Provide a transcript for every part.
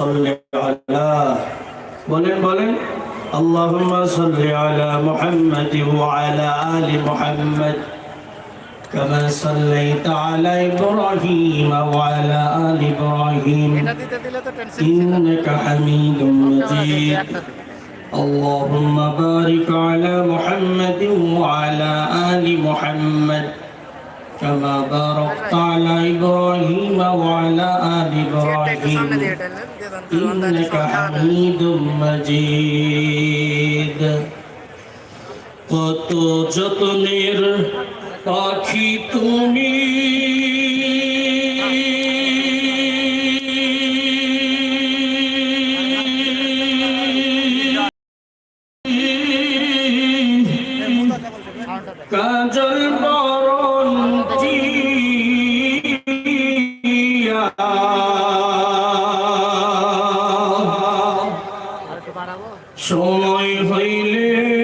صل على বলেন বলেন اللهم صل على محمد وعلى آل محمد كما صليت على إبراهيم وعلى آل إبراهيم এটা দিতে দিলে তো টেনশন إنك حميد مجيد اللهم بارك على محمد وعلى آل محمد كما باركت على إبراهيم وعلى آل একটু সামনে إبراهيم দিয়ে টেনে দিয়ে দেন إنك حميد مجيد কত যতনের পাখি তুমি সময় হইলে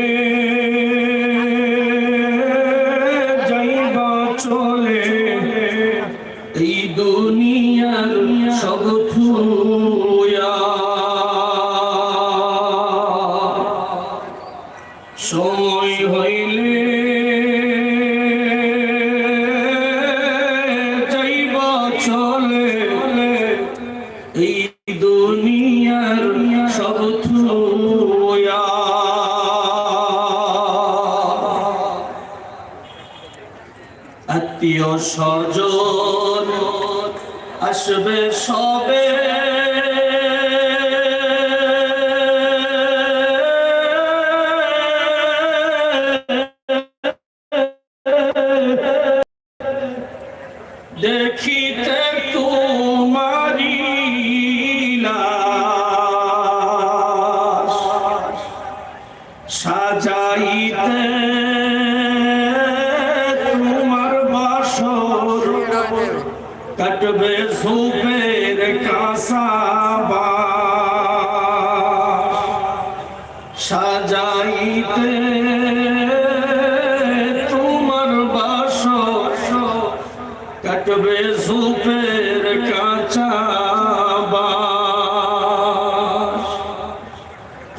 আত্মীয় স্বজন আসবে সবে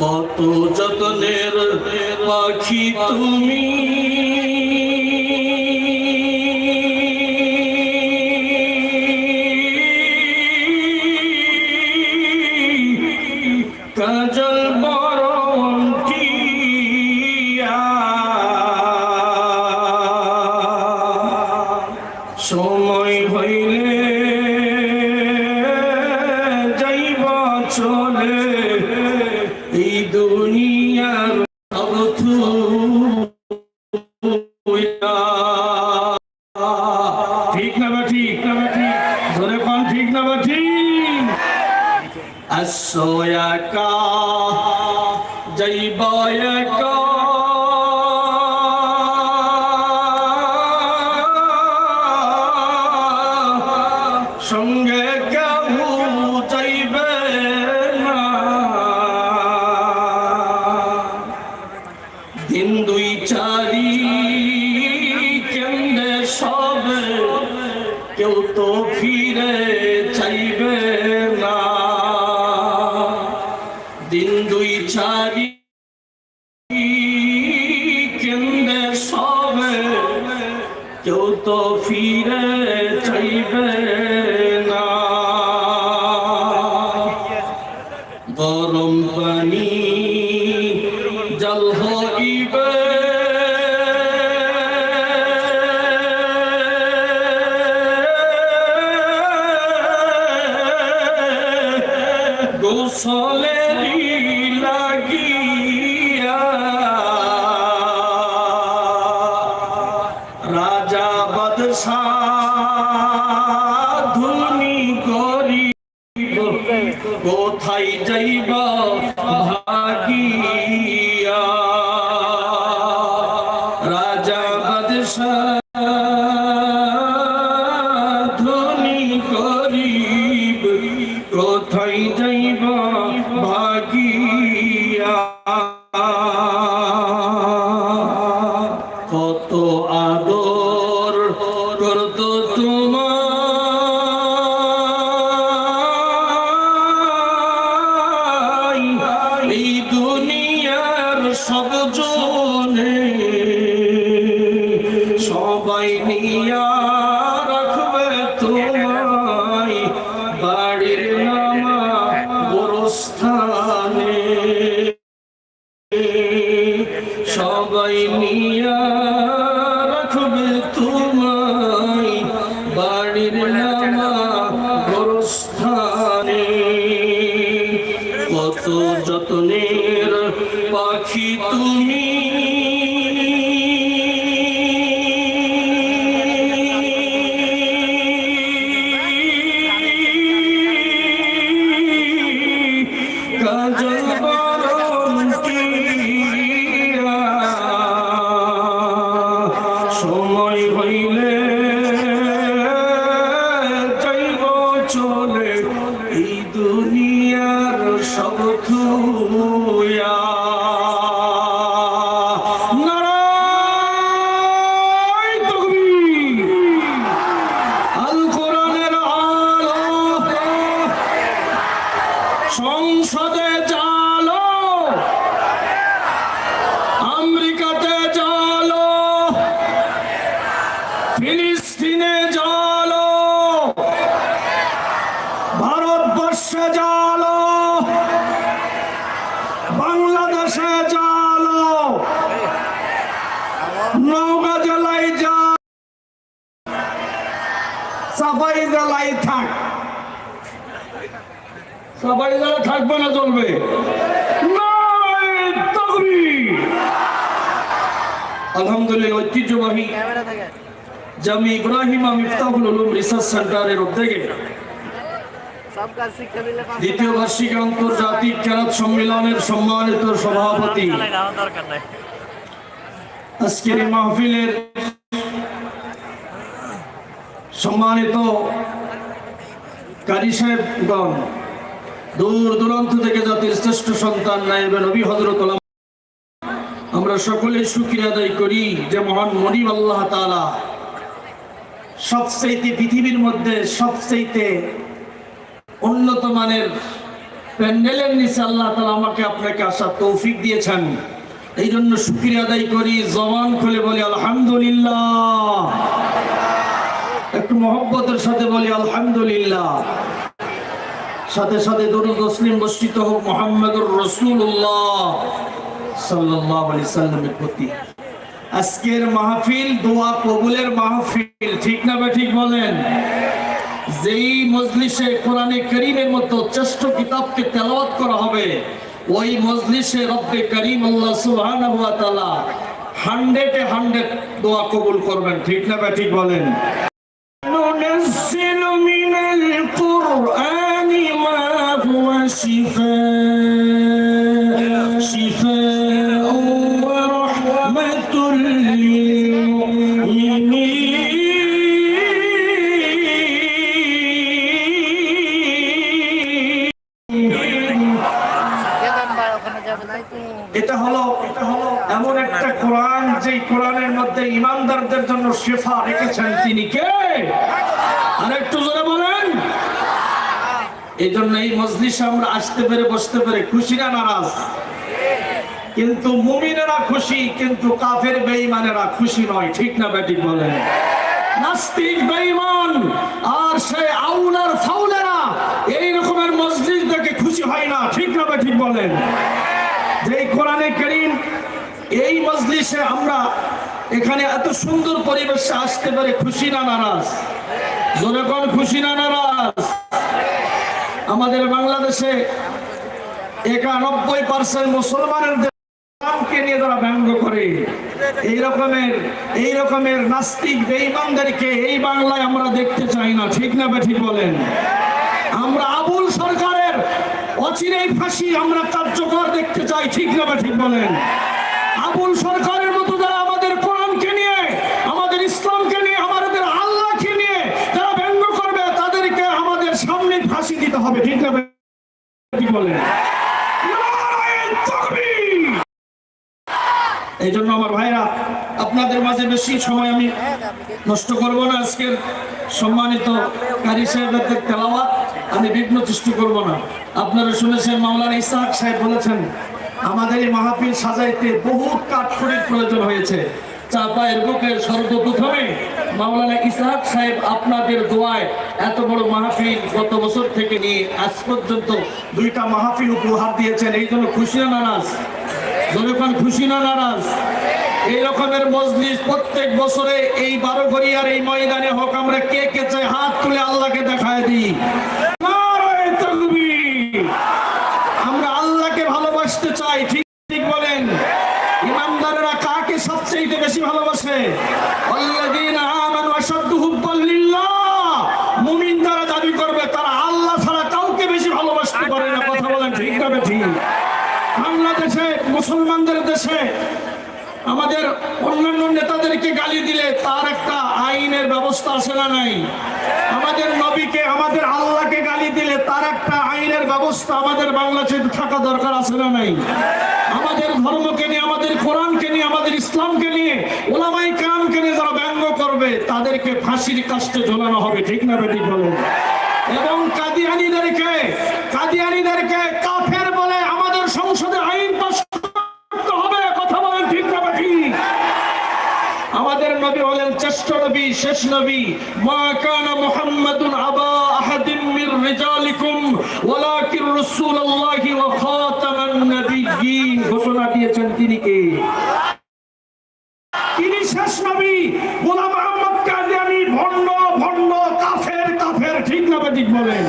কত যতনের পাখি তুমি। দুনিয়ার অবথু ঠিক না বা ঠিক? না বা ঠিক? ধরে পান ঠিক না বা ঠিক? আসো একা জল সব জনে সবাই নিয়া তুমি নওগাঁ জেলায় যা। সাফাই জেলায় থাক। যারা থাকবে না চলবে। আলহামদুলিল্লাহ ঐতিহ্যবাহী জামি ইব্রাহিমা মিফতাহুল উলুম রিসার্চ সেন্টারের উদ্যোগে দ্বিতীয় বার্ষিক আন্তর্জাতিক কেরাত সম্মেলনের সম্মানিত সভাপতি টাকা দেওয়ার দরকার নাই আজকের মাহফিলের সম্মানিত কারি সাহেবগণ, দূর দূরান্ত থেকে জাতির শ্রেষ্ঠ সন্তান নাইবে নবী হজরত আমরা সকলে শুক্রিয়া আদায় করি যে মহান মনিব আল্লাহ তাআলা সবচেয়ে পৃথিবীর মধ্যে সবচেয়ে উন্নত মানের প্যান্ডেলের নিচে আল্লাহ তাআলা আমাকে আপনাকে আসার তৌফিক দিয়েছেন। এই জন্য শুক্রিয়া আদায় করি, জবান খুলে বলি, আলহামদুলিল্লাহ। একটু মহব্বতের সাথে বলি, আলহামদুলিল্লাহ। সাথে সাথে দরুদ মুসলিম বর্ষিত হোক মোহাম্মদুর রসুল্লাহ সাল্লাল্লাহু আলাইহি সাল্লামের প্রতি। আজকের মাহফিল দোয়া কবুলের মাহফিল, ঠিক না বা ঠিক বলেন? যেই মজলিসে কোরআনে করিমের মতো শ্রেষ্ঠ কিতাবকে তেলাওয়াত করা হবে ওই মজলিসে রব্বে করিম আল্লাহ সুবহানাহু ওয়া তাআলা 100 এ 100 দোয়া কবুল করবেন, ঠিক না ঠিক বলেন? ইমানদারদের জন্য শেফা রেখেছেন তিনি কে? আর একটু জোরে বলেন। এই জন্য এই মজলিসে আমরা আসতে পেরে, বসতে পেরে খুশি না, নারাজ। কিন্তু মুমিনেরা খুশি, কিন্তু কাফের বেঈমানেরা খুশি নয়। ঠিক না ব্যাটিক বলেন। নাস্তিক বেঈমান আর সে আউলার ফাউলেরা এই রকমের মসজিদ দেখে খুশি হয় না। ঠিক না ব্যাটিক বলেন। যে কোরআনে করিম এই মজলিসে আমরা এখানে এত সুন্দর পরিবেশে আসতে পারে, খুশি না নারাজ? জোরে কোন খুশি না নারাজ? আমাদের বাংলাদেশে একানব্বই পার্সেন্ট মুসলমানের নিয়ে ব্যঙ্গ করে, এই রকমের এই রকমের নাস্তিক এই বাংলায় আমরা দেখতে চাই না, ঠিক না বলেন? আমরা আবুল সরকারের অচিরেই ফাঁসি আমরা কার্যকর দেখতে চাই, ঠিক না বলেন? আবুল সরকারের মতো যারা আমাদের কোরআনকে নিয়ে আমাদের ইসলামকে নিয়ে আমাদের আল্লাহকে নিয়ে যারা ব্যঙ্গ করবে তাদেরকে আমাদের সামনে ফাঁসি দিতে হবে, ঠিক না ঠিক বলেন? এই জন্য আমার ভাইরা, আপনাদের মাঝে বেশি সময় আমি নষ্ট করব না। আজকের সম্মানিত কারি সাহেবের তেলাওয়াত, আমি বিঘ্ন সৃষ্টি করব না। আপনারা শুনেছেন মাওলানা ইসাহাক সাহেব বলেছেন, আমাদের এই মাহফিল সাজাইতে বহু কাঠখড়ির প্রয়োজন হয়েছে। চাপায়ের বুকে সর্বপ্রথমে মাওলানা ইসহাক সাহেব আপনাদের দোয়ায় এত বড় মাহফিল গত বছর থেকে নিয়ে আজ পর্যন্ত দুইটা মাহফিল উপহার দিয়েছেন। এই জন্য খুশি না নারাজ? জনগণ খুশি না নারাজ? এই রকমের মজলিস প্রত্যেক বছরে এই বারো ঘরিয়ার এই ময়দানে হোক, আমরা কে কে চাই হাত তুলে আল্লাহকে দেখায় দিই। আমরা আল্লাহকে ভালোবাসতে চাই, ঠিক ঠিক বলেন। ইমানদারেরা কাকে সবচেয়ে বেশি ভালোবাসে? আল্লাহ মুসলমানদের দেশে আমাদের অন্যান্য নেতাদেরকে গালি দিলে তার একটা আইনের ব্যবস্থা আছে না নাই? আমাদের নবীকে, আমাদের আল্লাহকে গালি দিলে তার একটা আইনের ব্যবস্থা আমাদের বাংলাদেশে থাকা দরকার আছে না নাই? আমাদের ধর্মকে নিয়ে, আমাদের কোরআনকে নিয়ে, আমাদের ইসলামকে নিয়ে ওলামাই কামকে নিয়ে যারা ব্যঙ্গ করবে, তাদেরকে ফাঁসির কাস্টে ঝোলানো হবে, ঠিক না বেঠিক বলুন? এবং কাদিয়ানিদেরকে কাদিয়ানিদেরকে কাফের শেষ নবী। মা কানা মুহাম্মাদুন আবা আহাদিম মির রিজালিকুম ওয়ালাকিন রাসূলুল্লাহি ওয়া খাতামান নাবিয়্যিন। ঘোষণা দিয়েছেন তিনি কে? তিনি শেষ নবী। গোলাম আহমদ কাদিয়ানি ভন্ড ভন্ড কাফের কাফের, ঠিক না ঠিক বলেন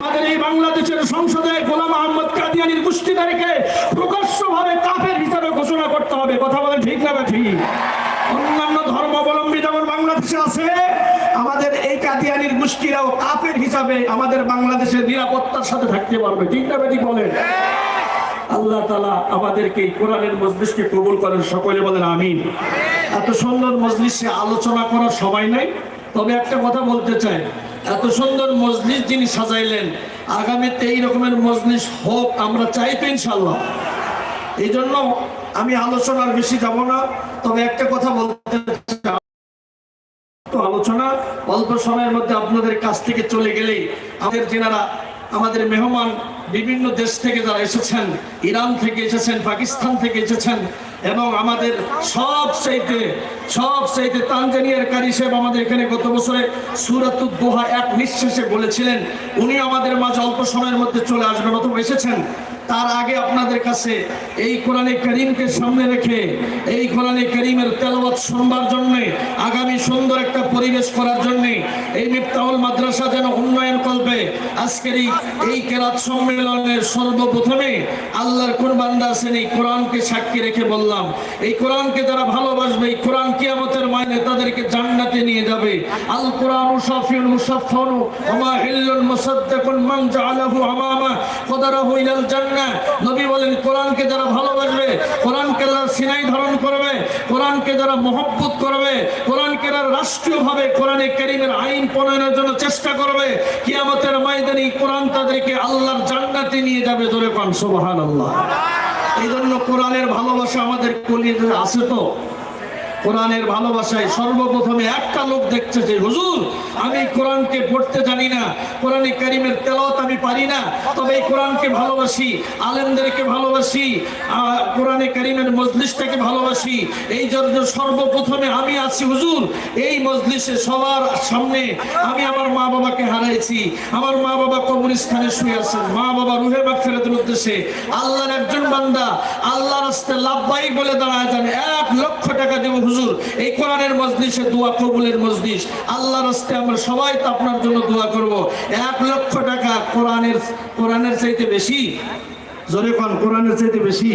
আমাদের এই বাংলাদেশের সংসদে গোলাম আহমদ কাদিয়ানির গোষ্ঠীদারকে প্রকাশ্যভাবে কাফের হিসাবে ঘোষণা করতে হবে কথা বলেন ঠিক না বা ঠিক অন্যান্য ধর্মাবলম্বী যেমন বাংলাদেশে আছে আমাদের এই কাদিয়ানির গোষ্ঠীরাও কাফের হিসাবে আমাদের বাংলাদেশের নিরাপত্তার সাথে থাকতে পারবে। ঠিক না বা ঠিক বলেন? আল্লাহ তালা আমাদেরকে এই কোরআনের মজলিসকে কবুল করেন, সকলে বলেন আমিন। এত সুন্দর মজলিসে আলোচনা করার সময় নাই, তবে একটা কথা বলতে চাই। এত সুন্দর মজলিস যিনি সাজাইলেন, আগামীতে এই রকমের মজলিস হোক, আমরা চাই তো ইনশাল্লাহ এই জন্য আমি আলোচনার বেশি যাব না, তবে একটা কথা বলতে চাই। আলোচনা অল্প সময়ের মধ্যে আপনাদের কাছ থেকে চলে গেলেই আমাদের যেনারা, আমাদের মেহমান বিভিন্ন দেশ থেকে যারা এসেছেন, ইরান থেকে এসেছেন, পাকিস্তান থেকে এসেছেন এবং আমাদের সব চাইতে সব চাইতে তানজানিয়ার কারি সাহেব আমাদের এখানে গত বছরে সুরাতুদ দোহা এক নিঃশ্বাসে বলেছিলেন, উনি আমাদের মাঝে অল্প সময়ের মধ্যে চলে আসবেন অথবা এসেছেন। তার আগে আপনাদের কাছে এই কোরআনে করিমকে সামনে রেখে এই কোরআনে করিমের তেলাওয়াত শুনবার জন্য, আগামী সুন্দর একটা পরিবেশ করার জন্যে এই মিফতাহুল মাদ্রাসা যেন উন্নয়ন করবে আজকের এই কেরাত সম্মেলনের সর্বপ্রথমে আল্লাহর কোন বান্দা আছেন এই কোরআনকে সাক্ষী রেখে বললাম। এই কোরআনকে যারা ভালোবাসবে, এই কোরআন কিয়ামতের মাইনে তাদেরকে জান্নাতে নিয়ে যাবে। আল কোরআন মুসাফিউল মুসাফফান ওমা হিল্লুল মান জাআলাহু আমামা নবী বলেন, কোরআনকে যারা ভালোবাসবে, কোরআনকে যারা সিনাই ধারণ করবে, কোরআনকে যারা মহব্বত করবে, কোরআনকে যারা রাষ্ট্রীয়ভাবে কোরআনে কারীমের আইন প্রণয়নের জন্য চেষ্টা করবে, কিয়ামতের ময়দানে কোরআন তাদেরকে আল্লাহর জান্নাতে নিয়ে যাবে ধরে পান আল্লাহ এই জন্য কোরআনের ভালোবাসা আমাদের কলিদের আছে তো। কোরআনের ভালোবাসায় সর্বপ্রথমে একটা লোক দেখছে যে, হুজুর, আমি কোরআনকে পড়তে জানি না। কোরআনে কারিমের তেলাওয়াত আমি পারি না। তবে এই কোরআনকে ভালোবাসি, আলেমদেরকে ভালোবাসি কোরআনে কারিমের মজলিসটাকে ভালোবাসি। এই জন্য সর্বপ্রথমে আমি আছি, হুজুর, এই মজলিসে সবার সামনে আমি আমার মা বাবাকে হারাইছি। আমার মা বাবা কবরস্থানে শুয়ে আছেন। মা বাবা রুহে মাগফিরাতের উদ্দেশ্যে আল্লাহর একজন বান্দা আল্লাহ রাস্তায় লাভবাহিক বলে দাঁড়ায় যান এক লক্ষ টাকা দেব, হুজুর। এই কোরআনের মজলিসে দোয়া কবুলের মজলিস। আল্লাহ রাস্তায় আমরা সবাই তো আপনার জন্য দোয়া করব। এক লক্ষ টাকা কোরআনের কোরআনের চাইতে বেশি? জোরে পান কোরআনের চাইতে বেশি?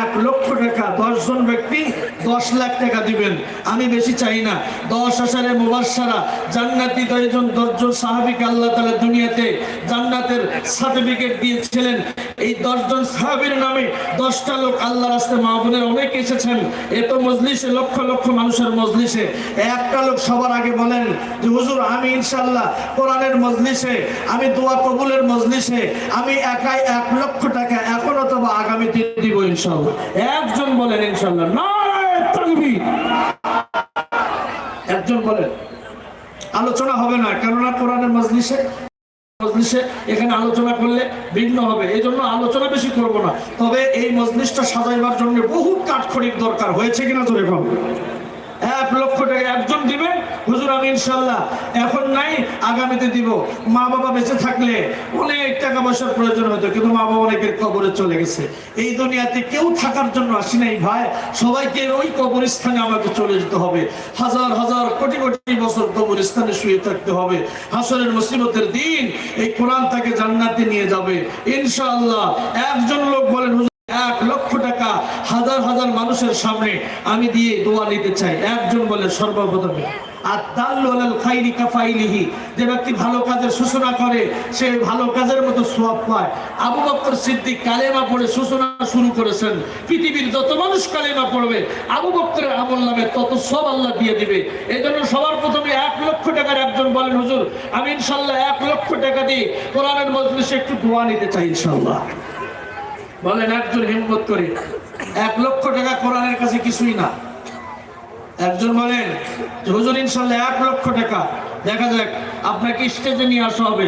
এক লক্ষ টাকা দশ জন ব্যক্তি দশ লাখ টাকা দিবেন। আমি বেশি চাই না। দশ হাজারে মুবাসারা জান্নাতি দশজন দশজন সাহাবিক আল্লাহ তালা দুনিয়াতে জান্নাতের সার্টিফিকেট দিয়েছিলেন। এই দশজন সাহাবির নামে দশটা লোক আল্লাহ রাস্তায় মাহবুবের অনেক এসেছেন। এত মজলিসে লক্ষ লক্ষ মানুষের মজলিসে। একটা লোক সবার আগে বলেন যে, হুজুর, আমি ইনশাল্লাহ কোরআনের মজলিসে, আমি দোয়া কবুলের মজলিসে, আমি একাই এক লক্ষ টাকা এখন অথবা আগামীতে দিব ইনশাল্লাহ একজন বলেন ইনশাল্লাহ তাকবীর। একজন বলেন, আলোচনা হবে না কেননা কোরআনের মজলিসে মজলিসে এখানে আলোচনা করলে ভিন্ন হবে। এই জন্য আলোচনা বেশি করব না। তবে এই মজলিসটা সাজাইবার জন্য বহু কাঠখড়ির দরকার। হয়েছে কিনা তোর কম এক লক্ষ টাকা একজন দিবেন হুজুর, আমি ইনশাল্লাহ এখন নাই, আগামীতে দিব। মা বাবা বেঁচে থাকলে অনেক টাকা পয়সার প্রয়োজন হতো কিন্তু মা বাবা অনেকের কবরে চলে গেছে। এই দুনিয়াতে কেউ থাকার জন্য আসি নাই, ভাই। সবাইকে ওই কবরস্থানে আমাকে চলে যেতে হবে। হাজার হাজার, কোটি কোটি বছর কবরস্থানে শুয়ে থাকতে হবে। হাসরের মুসিবতের দিন এই কোরআন তাকে জান্নাতে নিয়ে যাবে। ইনশাআল্লাহ, একজন লোক বলেন এক লক্ষ টাকা হাজার হাজার মানুষের সামনে আমি দিয়ে দোয়া নিতে চাই। একজন বলে সর্বপ্রথমে। আর দাল্লু আলাল খাইরি যে ব্যক্তি ভালো কাজের সূচনা করে, সে ভালো কাজের মতো সোয়াব পায়। আবু বকর সিদ্দিক কালেমা পড়ে সূচনা শুরু করেছেন। পৃথিবীর যত মানুষ কালেমা পড়বে, আবু বকরের আমল নামে তত সব আল্লাহ দিয়ে দিবে। এই জন্য সবার প্রথমে এক লক্ষ টাকার একজন বলেন, হুজুর, আমি ইনশাল্লাহ এক লক্ষ টাকা দিয়ে কোরআনের মজলিসে একটু দোয়া নিতে চাই ইনশাল্লাহ বলেন, একজন হিম্মত করে। এক লক্ষ টাকা কোরআনের কাছে কিছুই না। একজন বলেন হুজুর, ইনশাল্লাহ এক লক্ষ টাকা। দেখা যাক, আপনাকে স্টেজে নিয়ে আসা হবে।